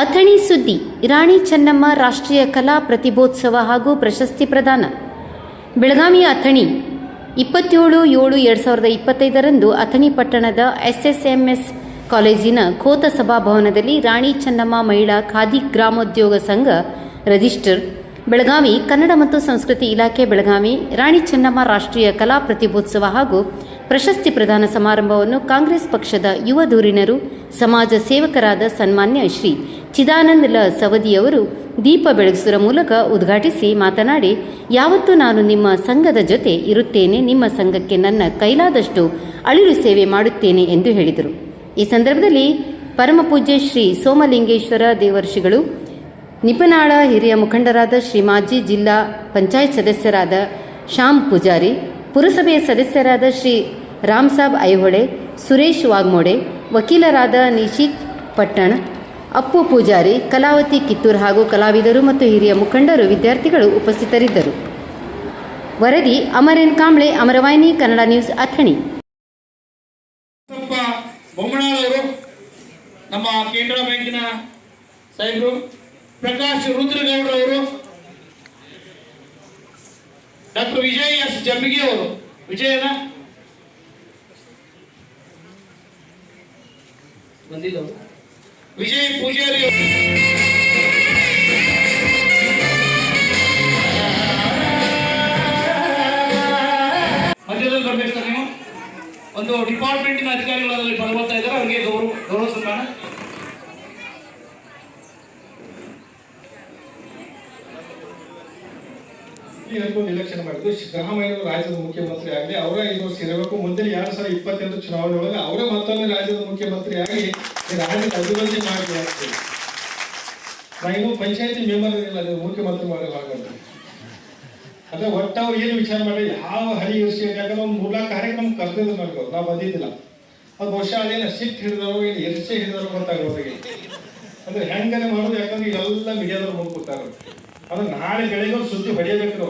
ಅಥಣಿ ಸುದ್ದಿ, ರಾಣಿ ಚೆನ್ನಮ್ಮ ರಾಷ್ಟ್ರೀಯ ಕಲಾ ಪ್ರತಿಭೋತ್ಸವ ಹಾಗೂ ಪ್ರಶಸ್ತಿ ಪ್ರದಾನ. ಬೆಳಗಾವಿಯ ಅಥಣಿ, ಇಪ್ಪತ್ತೇಳು ಏಳು ಎರಡು ಸಾವಿರದ ಇಪ್ಪತ್ತೈದರಂದು ಅಥಣಿ ಪಟ್ಟಣದ ಎಸ್ಎಸ್ಎಂಎಸ್ ಕಾಲೇಜಿನ ಖೋತ ಸಭಾಭವನದಲ್ಲಿ ರಾಣಿ ಚೆನ್ನಮ್ಮ ಮಹಿಳಾ ಖಾದಿ ಗ್ರಾಮೋದ್ಯೋಗ ಸಂಘ ರಿಜಿಸ್ಟರ್ ಬೆಳಗಾವಿ ಕನ್ನಡ ಮತ್ತು ಸಂಸ್ಕೃತಿ ಇಲಾಖೆ ಬೆಳಗಾವಿ, ರಾಣಿ ಚೆನ್ನಮ್ಮ ರಾಷ್ಟ್ರೀಯ ಕಲಾ ಪ್ರತಿಭೋತ್ಸವ ಹಾಗೂ ಪ್ರಶಸ್ತಿ ಪ್ರದಾನ ಸಮಾರಂಭವನ್ನು ಕಾಂಗ್ರೆಸ್ ಪಕ್ಷದ ಯುವ ಧುರೀಣರು ಸಮಾಜ ಸೇವಕರಾದ ಸನ್ಮಾನ್ಯ ಶ್ರೀ ಚಿದಾನಂದ ಲ ಸವದಿಯವರು ದೀಪ ಬೆಳಗಿಸುವ ಮೂಲಕ ಉದ್ಘಾಟಿಸಿ ಮಾತನಾಡಿ, ಯಾವತ್ತೂ ನಾನು ನಿಮ್ಮ ಸಂಘದ ಜೊತೆ ಇರುತ್ತೇನೆ, ನಿಮ್ಮ ಸಂಘಕ್ಕೆ ನನ್ನ ಕೈಲಾದಷ್ಟು ಅಳಿರು ಸೇವೆ ಮಾಡುತ್ತೇನೆ ಎಂದು ಹೇಳಿದರು. ಈ ಸಂದರ್ಭದಲ್ಲಿ ಪರಮಪೂಜ್ಯ ಶ್ರೀ ಸೋಮಲಿಂಗೇಶ್ವರ ದೇವರ್ಷಿಗಳು ನಿಪನಾಳ ಹಿರಿಯ ಮುಖಂಡರಾದ ಶ್ರೀ ಮಾಜಿ ಜಿಲ್ಲಾ ಪಂಚಾಯತ್ ಸದಸ್ಯರಾದ ಶ್ಯಾಮ್ ಪೂಜಾರಿ, ಪುರಸಭೆಯ ಸದಸ್ಯರಾದ ಶ್ರೀ ರಾಮ್ಸಾಬ್ ಐಹೊಳೆ, ಸುರೇಶ್ ವಾಗ್ಮೋಡೆ, ವಕೀಲರಾದ ನಿಶಿತ್ ಪಟ್ಟಣ, ಅಪ್ಪು ಪೂಜಾರಿ, ಕಲಾವತಿ ಕಿತ್ತೂರ್ ಹಾಗೂ ಕಲಾವಿದರು ಮತ್ತು ಹಿರಿಯ ಮುಖಂಡರು ವಿದ್ಯಾರ್ಥಿಗಳು ಉಪಸ್ಥಿತರಿದ್ದರು. ವರದಿ ಅಮರೇನ್ ಕಾಂಬ್ಳೆ, ಅಮರವಾಹಿನಿ, ಕನ್ನಡ ನ್ಯೂಸ್ ಅಥಣಿ. ನಮ್ಮ ಕೇಂದ್ರ ಬ್ಯಾಂಕಿನ ಪ್ರಕಾಶ್ ರುದ್ರಗೌಡರವರು ಡಾಕ್ಟರ್ ವಿಜಯ್ ಎಸ್ ಜಂಬಿಗೆ ಅವರು. ವಿಜಯನ ಬಂದಿಲ್ಲ ವಿಜಯ್ ಪೂಜಾರಿ ಅವರು. ಮಧ್ಯದಲ್ಲಿ ಬರ್ಬೇಕು ಸರ್ ನೀವು. ಒಂದು ಡಿಪಾರ್ಟ್ಮೆಂಟಿನ ಅಧಿಕಾರಿಗಳಲ್ಲಿ ಬರ್ತಾ ಇದ್ದಾರೆ. ಅವರಿಗೆ ಗೌರವ ಗೌರವ ಸನ್ಮಾನ. ಈ ಅನ್ಕೊಂಡು ಎಲೆಕ್ಷನ್ ಮಾಡಿದ್ರು. ಸಿದ್ದರಾಮಯ್ಯ ರಾಜ್ಯದ ಮುಖ್ಯಮಂತ್ರಿ ಆಗಲಿ, ಅವರೇ ಇದು ವರ್ಷ ಇರಬೇಕು. ಮುಂದೆ ಎರಡ್ ಸಾವಿರದ ಇಪ್ಪತ್ತೆಂಟು ಚುನಾವಣೆ ಒಳಗೆ ಅವರೇ ಮತ್ತೊಮ್ಮೆ ರಾಜ್ಯದ ಮುಖ್ಯಮಂತ್ರಿ ಆಗಿ ರಾಜ್ಯದ ಅಭಿವೃದ್ಧಿ ಮಾಡಿ ನಾ ಪಂಚಾಯತಿ ಮೆಂಬರ್ ಅದು ಮುಖ್ಯಮಂತ್ರಿ ಮಾಡೋ ಹಾಗಂತ ಅದೇ ಒಟ್ಟು ಅವ್ರು ಏನು ವಿಚಾರ ಮಾಡಿ ಯಾವ ಹರಿ ಯೋಚನೆ ಯಾಕಂದ್ರೆ ಒಂದು ಮೂರ್ನಾಲ್ಕು ಕಾರ್ಯಕ್ರಮ ಕರ್ತಿದ್ರು ನನಗೆ. ನಾವು ಬಂದಿದ್ದಿಲ್ಲ. ಅದು ಬಹುಶಃ ಅದೇನು ಸಿಟ್ಟು ಹಿಡಿದವರು ಏನು ಎಸ್ ಹಿಡಿದವರು ಗೊತ್ತಾಗೋರಿಗೆ ಅಂದ್ರೆ ಹೆಂಗನೆ ಮಾಡೋದು, ಯಾಕಂದ್ರೆ ಎಲ್ಲ ಮೀಡಿಯಾದವ್ರು ಕೂತಾರ ಅದು ನಾಳೆ ಬೆಳಿಗ್ಗೆ ಸುದ್ದಿ ಹೊಡೆಯಬೇಕು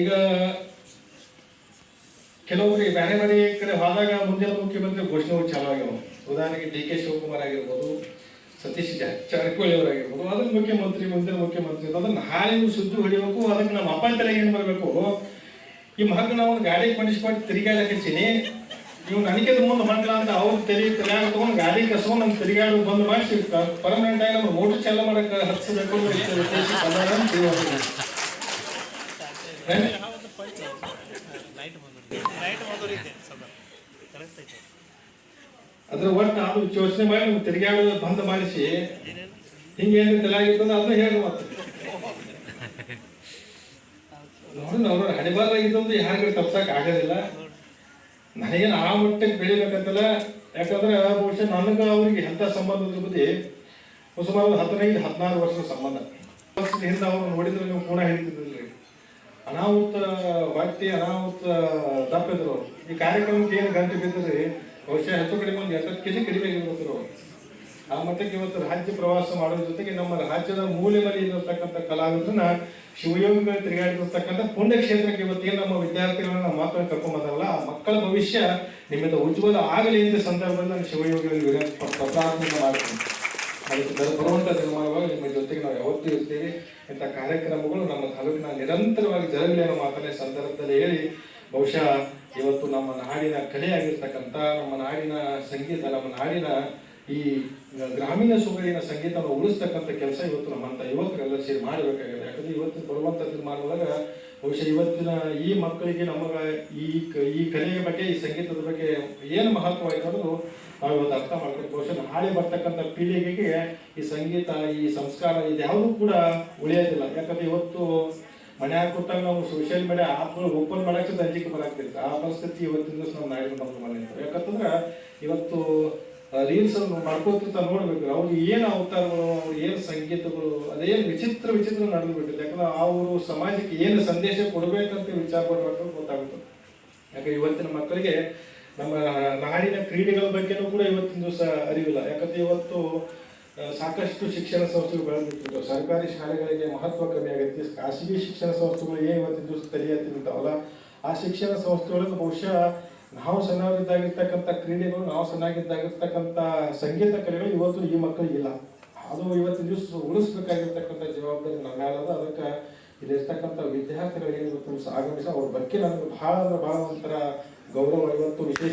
ಈಗ ಕೆಲವೊಬ್ಬರು ಬೇರೆ ಬೇರೆ ಕಡೆ ಹೋದಾಗ ಮುಂದಿನ ಮುಖ್ಯಮಂತ್ರಿ ಘೋಷಣೆಗಳು ಚಾಲು ಆಗ್ಯಾವ. ಉದಾಹರಣೆಗೆ ಡಿ ಕೆ ಶಿವಕುಮಾರ್ ಆಗಿರ್ಬೋದು, ಸತೀಶ್ ಜಾರಕಿಹೊಳಿ ಅವರಾಗಿರ್ಬೋದು ಅದನ್ನ ಮುಖ್ಯಮಂತ್ರಿ, ಮುಂದಿನ ಮುಖ್ಯಮಂತ್ರಿ ಅದನ್ನು ನಾಳೆ ಸುದ್ದಿ ಹೊಡಿಬೇಕು, ಅದಕ್ಕೆ ನಮ್ಮ ಅಪ್ಪ ತಲೆಗೆ ಏನ್ ಬರಬೇಕು ಈ ಮಗ ನಾವು ಗಾಡಿ ಕೊಂಡಿಸ್ಕೊಂಡು ತಿರುಗಾಡಕ್ ಇವ್ ನನಗೆ ಮುಂದೆ ಮಂದಿರ ಅಂತ ಅವ್ರು ತೆಲಿ ತಲೆಯಾಗ ತಗೊಂಡು ಗಾಡಿ ಕಸ್ಕೊಂಡು ನಮ್ಮ ತಿರುಗಾಡು ಬಂದು ಮಾಡಿಸಿ ಪರ್ಮನೆಂಟ್ ಆಗಿ ನಮ್ಮ ಮೋಟರ್ ಚಾಲು ಮಾಡಕ್ ಹಚ್ಚಬೇಕು? ಅದ್ರ ಒಟ್ಟು ಅದು ಯೋಚನೆ ಮಾಡಿ ನಮ್ಗೆ ತಿರುಗಾಡೋದು ಬಂದ್ ಮಾಡಿಸಿ. ಹಿಂಗೆ ಏನು ತಲೆಯಾಗಿರ್ತದ ಅದನ್ನ ಹೇಳಿ ಮತ್ತೆ. ನೋಡಿ ಅವ್ರ ಹಣಿಬಾರ್ದಾಗಿದ್ದು ಯಾರಿಗೂ ತಪ್ಸಕ್ ಆಗೋದಿಲ್ಲ. ನನಗೇನು ಆ ಮಟ್ಟಕ್ಕೆ ಬೆಳಿಬೇಕಂತಲ್ಲ, ಯಾಕಂದ್ರೆ ಬಹುಶಃ ನನಗೆ ಅವ್ರಿಗೆ ಎಂಥ ಸಂಬಂಧ ಬಗ್ಗೆ ಸುಮಾರು ಹದಿನೈದು, ಹದಿನಾರು ವರ್ಷದ ಸಂಬಂಧ. ವರ್ಷದ ಹಿಂದೆ ಅವ್ರು ನೋಡಿದ್ರೆ ನೀವು ಕೂಡ ಹೇಳ್ತಿದ್ರಿ ಅನಾಹುತ ವ್ಯಕ್ತಿ, ಅನಾಹುತ ದಪ್ಪಿದ್ರು ಈ ಕಾರ್ಯಕ್ರಮಕ್ಕೆ ಏನು ಗಂಟೆ ಬಿದ್ದರೆ ಬಹುಶಃ ಹೆಚ್ಚು ಕಡಿಮೆ ಒಂದು ಎಪ್ಪತ್ತು ಕೆಜಿ ಕಡಿಮೆ ಆಗಿರ್ತಾರೆ ಆ ಮಟ್ಟಕ್ಕೆ ಇವತ್ತು ರಾಜ್ಯ ಪ್ರವಾಸ ಮಾಡೋದ್ರ ಜೊತೆಗೆ ನಮ್ಮ ರಾಜ್ಯದ ಮೂಲೆ ಇರತಕ್ಕಂಥ ಕಲಾವಿದರನ್ನ ಶಿವಯೋಗಿಗಳು ತಿರುಗಾಡಿರ್ತಕ್ಕಂಥ ಪುಣ್ಯಕ್ಷೇತ್ರಕ್ಕೆ ಇವತ್ತೇನು ನಮ್ಮ ವಿದ್ಯಾರ್ಥಿಗಳನ್ನ ಮಾತ್ರ ಕರ್ಕೊಂಡ್ ಆ ಮಕ್ಕಳ ಭವಿಷ್ಯ ನಿಮ್ಮಿಂದ ಉಜ್ವಲ ಆಗಲಿ ಅಂತ ಸಂದರ್ಭದಲ್ಲಿ ನಾನು ಶಿವಯೋಗಿಗಳಿಗೆ ಪ್ರಾರ್ಥನೆ ಮಾಡ್ತೀನಿ. ಅದಕ್ಕೆ ಬರ- ಬರುವಂತ ನಿರ್ಮಾಣವಾಗಿ ನಿಮ್ಮ ಜೊತೆಗೆ ನಾವು ಯಾವತ್ತೂ ಇರ್ತೀವಿ. ಇಂಥ ಕಾರ್ಯಕ್ರಮಗಳು ನಮ್ಮ ತಾಲೂಕಿನ ನಿರಂತರವಾಗಿ ಜರಗಲಿ ಅನ್ನೋ ಮಾತನ್ನ ಸಂದರ್ಭದಲ್ಲಿ ಹೇಳಿ, ಬಹುಶಃ ಇವತ್ತು ನಮ್ಮ ನಾಡಿನ ಕಲೆಯಾಗಿರ್ತಕ್ಕಂಥ ನಮ್ಮ ನಾಡಿನ ಸಂಗೀತ, ನಮ್ಮ ನಾಡಿನ ಈ ಗ್ರಾಮೀಣ ಸೊಗಡಿನ ಸಂಗೀತವನ್ನು ಉಳಿಸ್ತಕ್ಕಂಥ ಕೆಲಸ ಇವತ್ತು ನಮ್ಮಂತ ಯುವಕರೆಲ್ಲ ಸೇರಿ ಮಾಡಬೇಕಾಗಿದೆ ಯಾಕಂದ್ರೆ ಇವತ್ತು ಬರುವಂತ ತೀರ್ಮಾನದೊಳಗ ಬಹುಶಃ ಇವತ್ತಿನ ಈ ಮಕ್ಕಳಿಗೆ ನಮಗೆ ಈ ಈ ಕಲೆಯ ಬಗ್ಗೆ, ಈ ಸಂಗೀತದ ಬಗ್ಗೆ ಏನು ಮಹತ್ವ ಆಯ್ತು ಅನ್ನೋದು ನಾವು ಇವತ್ತು ಅರ್ಥ ಮಾಡ್ಕೊಂಡು ಬಹುಶಃ ನಾಳೆ ಬರ್ತಕ್ಕಂಥ ಪೀಳಿಗೆಗೆ ಈ ಸಂಗೀತ, ಈ ಸಂಸ್ಕಾರ ಇದ್ಯಾವುದು ಕೂಡ ಉಳಿಯೋದಿಲ್ಲ. ಯಾಕಂದ್ರೆ ಇವತ್ತು ಮನ್ಯಾಗ ಕೊಟ್ಟಾಗ ನಾವು ಸೋಷಿಯಲ್ ಮೀಡಿಯಾ ಆಪ್ಗಳು ಓಪನ್ ಮಾಡಕ್ಕೆ ಅಂಜಿಕೆ ಬರಾಕ್ತಿತ್ತು ಆ ಪರಿಸ್ಥಿತಿ ಇವತ್ತಿನ ದಿವಸ ನಾವು ನಾಳೆ ಬಂದು ಮನೆ ಯಾಕಂತಂದ್ರೆ ಇವತ್ತು ರೀಲ್ಸ್ ಮಾಡ್ಕೋತಿರ್ತ ನೋಡ್ಬೇಕು. ಅವ್ರಿಗೆ ಏನು ಅವತಾರಗಳು ಅವ್ರು ಏನು ಸಂಗೀತಗಳು ಅದೇನು ವಿಚಿತ್ರ ವಿಚಿತ್ರ ನಡೆದ್ಬಿಟ್ಟಿದೆ ಯಾಕಂದ್ರೆ ಅವರು ಸಮಾಜಕ್ಕೆ ಏನು ಸಂದೇಶ ಕೊಡಬೇಕಂತ ವಿಚಾರ ಪಡ್ಬೇಕು ಗೊತ್ತಾಗುತ್ತೆ. ಯಾಕಂದ್ರೆ ಇವತ್ತಿನ ಮಕ್ಕಳಿಗೆ ನಮ್ಮ ನಾಡಿನ ಕ್ರೀಡೆಗಳ ಬಗ್ಗೆನೂ ಕೂಡ ಇವತ್ತಿನ ದಿವಸ ಅರಿವಿಲ್ಲ. ಯಾಕಂದ್ರೆ ಇವತ್ತು ಸಾಕಷ್ಟು ಶಿಕ್ಷಣ ಸಂಸ್ಥೆಗಳು ಬೆಳೆದಿರ್ತಿತ್ತು ಸರ್ಕಾರಿ ಶಾಲೆಗಳಿಗೆ ಮಹತ್ವ ಕಮ್ಮಿ ಆಗೈತಿ ಖಾಸಗಿ ಶಿಕ್ಷಣ ಸಂಸ್ಥೆಗಳು ಏನು ಇವತ್ತಿನ ದಿವಸ ತಲೆಯತ್ತಿರ್ತಾವಲ್ಲ ಆ ಶಿಕ್ಷಣ ಸಂಸ್ಥೆಗಳಿಗೆ ಬಹುಶಃ ನಾವು ಸಣ್ಣವರಿದ್ದಾಗಿರ್ತಕ್ಕಂಥ ಕ್ರೀಡೆಗಳು, ನಾವು ಸಣ್ಣಾಗಿದ್ದಾಗಿರ್ತಕ್ಕಂಥ ಸಂಗೀತ ಕಲೆಗಳು ಇವತ್ತು ಈ ಮಕ್ಕಳಿಗಿಲ್ಲ ಅದು ಇವತ್ತಿನ ದಿವಸ ಉಳಿಸ್ಬೇಕಾಗಿರ್ತಕ್ಕಂಥ ಜವಾಬ್ದಾರಿ ನಮ್ಮ ಮೇಲದ ಅದಕ್ಕೆ ಇಲ್ಲಿರ್ತಕ್ಕಂಥ ವಿದ್ಯಾರ್ಥಿಗಳಿಗೆ ಇವತ್ತು ಆಗಮಿಸಿ ಅವ್ರ ಬಗ್ಗೆ ನನಗೆ ಬಹಳ ಅಂದ್ರೆ ಬಹಳ ಒಂಥರ ಗೌರವ, ಇವತ್ತು